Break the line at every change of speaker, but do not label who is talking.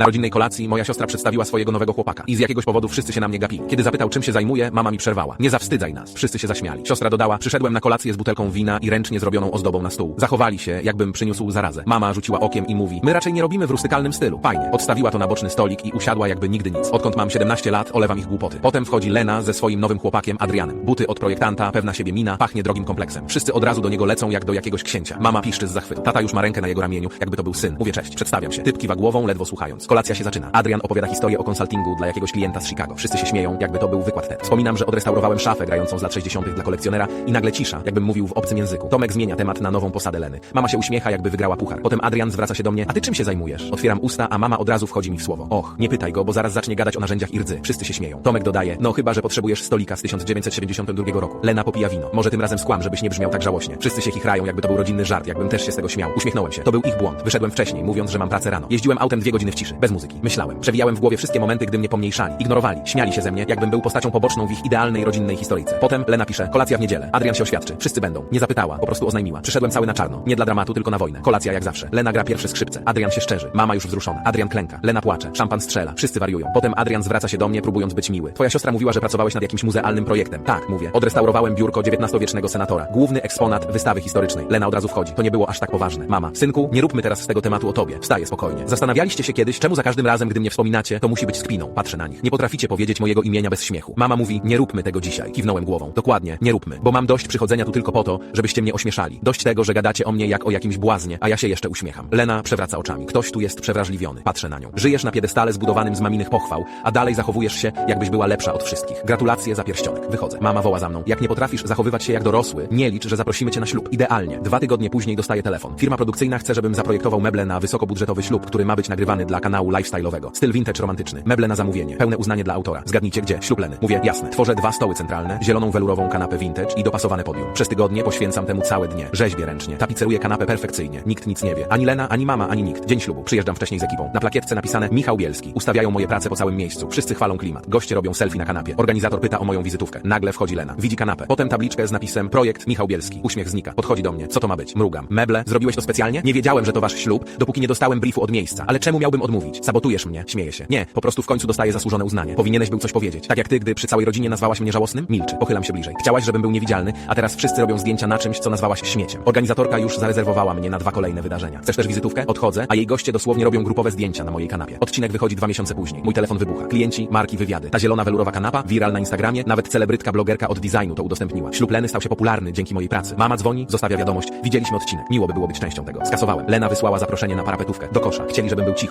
Na rodzinnej kolacji moja siostra przedstawiła swojego nowego chłopaka i z jakiegoś powodu wszyscy się na mnie gapili. Kiedy zapytał, czym się zajmuje, mama mi przerwała. Nie zawstydzaj nas. Wszyscy się zaśmiali. Siostra dodała, przyszedłem na kolację z butelką wina i ręcznie zrobioną ozdobą na stół. Zachowali się, jakbym przyniósł zarazę. Mama rzuciła okiem i mówi, my raczej nie robimy w rustykalnym stylu. Fajnie. Odstawiła to na boczny stolik i usiadła jakby nigdy nic. Odkąd mam 17 lat, olewam ich głupoty. Potem wchodzi Lena ze swoim nowym chłopakiem Adrianem. Buty od projektanta, pewna siebie mina, pachnie drogim kompleksem. Wszyscy od razu do niego lecą jak do jakiegoś księcia. Mama piszczy z zachwytu. Tata już ma rękę na jego ramieniu, jakby to był syn. Mówię cześć, przedstawiam się. Typ kiwa głową, ledwo słuchając. Kolacja się zaczyna. Adrian opowiada historię o konsultingu dla jakiegoś klienta z Chicago. Wszyscy się śmieją, jakby to był wykład TED. Wspominam, że odrestaurowałem szafę grającą z lat 60. dla kolekcjonera i nagle cisza, jakbym mówił w obcym języku. Tomek zmienia temat na nową posadę Leny. Mama się uśmiecha, jakby wygrała puchar. Potem Adrian zwraca się do mnie, a ty czym się zajmujesz? Otwieram usta, a mama od razu wchodzi mi w słowo. Och, nie pytaj go, bo zaraz zacznie gadać o narzędziach i rdzy. Wszyscy się śmieją. Tomek dodaje, no chyba, że potrzebujesz stolika z 1972 roku. Lena popija wino. Może tym razem skłam, żebyś nie brzmiał tak żałośnie. Wszyscy się chichrają, jakby to był rodzinny żart, jakbym też się z tego śmiał. Uśmiechnąłem się. To był ich błąd. Wyszedłem wcześniej, mówiąc, że mam pracę rano. Jeździłem autem dwie godziny w ciszy, bez muzyki. Myślałem. Przewijałem w głowie wszystkie momenty, gdy mnie pomniejszali. Ignorowali. Śmiali się ze mnie, jakbym był postacią poboczną w ich idealnej rodzinnej historyjce. Potem Lena pisze, kolacja w niedzielę. Adrian się oświadczy. Wszyscy będą. Nie zapytała, po prostu oznajmiła. Przyszedłem cały na czarno. Nie dla dramatu, tylko na wojnę. Kolacja jak zawsze. Lena gra pierwsze skrzypce. Adrian się szczerzy. Mama już wzruszona. Adrian klęka. Lena płacze. Szampan strzela. Wszyscy wariują. Potem Adrian zwraca się do mnie, próbując być miły. Twoja siostra mówiła, że pracowałeś nad jakimś muzealnym projektem. Tak, mówię. Odrestaurowałem biurko XIX-wiecznego senatora. Główny eksponat wystawy historycznej. Lena od razu wchodzi. To nie było aż tak poważne. Mama, synku, nie róbmy teraz z tego tematu o tobie. Spokojnie. Zastanawialiście się kiedyś, czemu za każdym razem, gdy mnie wspominacie, to musi być z kpiną. Patrzę na nich. Nie potraficie powiedzieć mojego imienia bez śmiechu. Mama mówi, nie róbmy tego dzisiaj. Kiwnąłem głową. Dokładnie, nie róbmy. Bo mam dość przychodzenia tu tylko po to, żebyście mnie ośmieszali. Dość tego, że gadacie o mnie jak o jakimś błaznie, a ja się jeszcze uśmiecham. Lena przewraca oczami. Ktoś tu jest przewrażliwiony. Patrzę na nią. Żyjesz na piedestale zbudowanym z maminych pochwał, a dalej zachowujesz się, jakbyś była lepsza od wszystkich. Gratulacje za pierścionek. Wychodzę. Mama woła za mną. Jak nie potrafisz zachowywać się jak dorosły, nie licz, że zaprosimy cię na ślub. Idealnie. Dwa tygodnie później dostaję telefon. Firma produkcyjna chce, żebym zaprojektował meble na wysokobudżetowy ślub, który ma być nagrywany dla lifestyle'owego. Styl vintage romantyczny. Meble na zamówienie. Pełne uznanie dla autora. Zgadnijcie gdzie? Ślub Leny. Mówię, jasne. Tworzę dwa stoły centralne, zieloną welurową kanapę vintage i dopasowane podium. Przez tygodnie poświęcam temu całe dnie. Rzeźbię ręcznie. Tapiceruję kanapę perfekcyjnie. Nikt nic nie wie. Ani Lena, ani mama, ani nikt. Dzień ślubu. Przyjeżdżam wcześniej z ekipą. Na plakietce napisane Michał Bielski. Ustawiają moje prace po całym miejscu. Wszyscy chwalą klimat. Goście robią selfie na kanapie. Organizator pyta o moją wizytówkę. Nagle wchodzi Lena. Widzi kanapę. Potem tabliczkę z napisem Projekt Michał Bielski. Uśmiech znika. Podchodzi do mnie. Co to ma być? Mrugam. Meble? Zrobiłeś to specjalnie? Nie wiedziałem, że to wasz ślub, dopóki nie dostałem briefu od miejsca. Ale czemu miałbym odmówić? Sabotujesz mnie. Śmieje się. Nie, po prostu w końcu dostaję zasłużone uznanie. Powinieneś był coś powiedzieć. Tak jak ty, gdy przy całej rodzinie nazwałaś mnie żałosnym? Milczy. Pochylam się bliżej. Chciałaś, żebym był niewidzialny, a teraz wszyscy robią zdjęcia na czymś, co nazwałaś śmieciem. Organizatorka już zarezerwowała mnie na dwa kolejne wydarzenia. Chcesz też wizytówkę? Odchodzę, a jej goście dosłownie robią grupowe zdjęcia na mojej kanapie. Odcinek wychodzi dwa miesiące później. Mój telefon wybucha. Klienci, marki, wywiady. Ta zielona welurowa kanapa, viral na Instagramie, nawet celebrytka blogerka od designu to udostępniła. Ślub Leny stał się popularny dzięki mojej pracy. Mama dzwoni, zostawia wiadomość. Widzieliśmy odcinek. Było być częścią tego. Skasowałem. Lena wysłała zaproszenie na parapetówkę. Do kosza. Chcieli, żebym był cicho.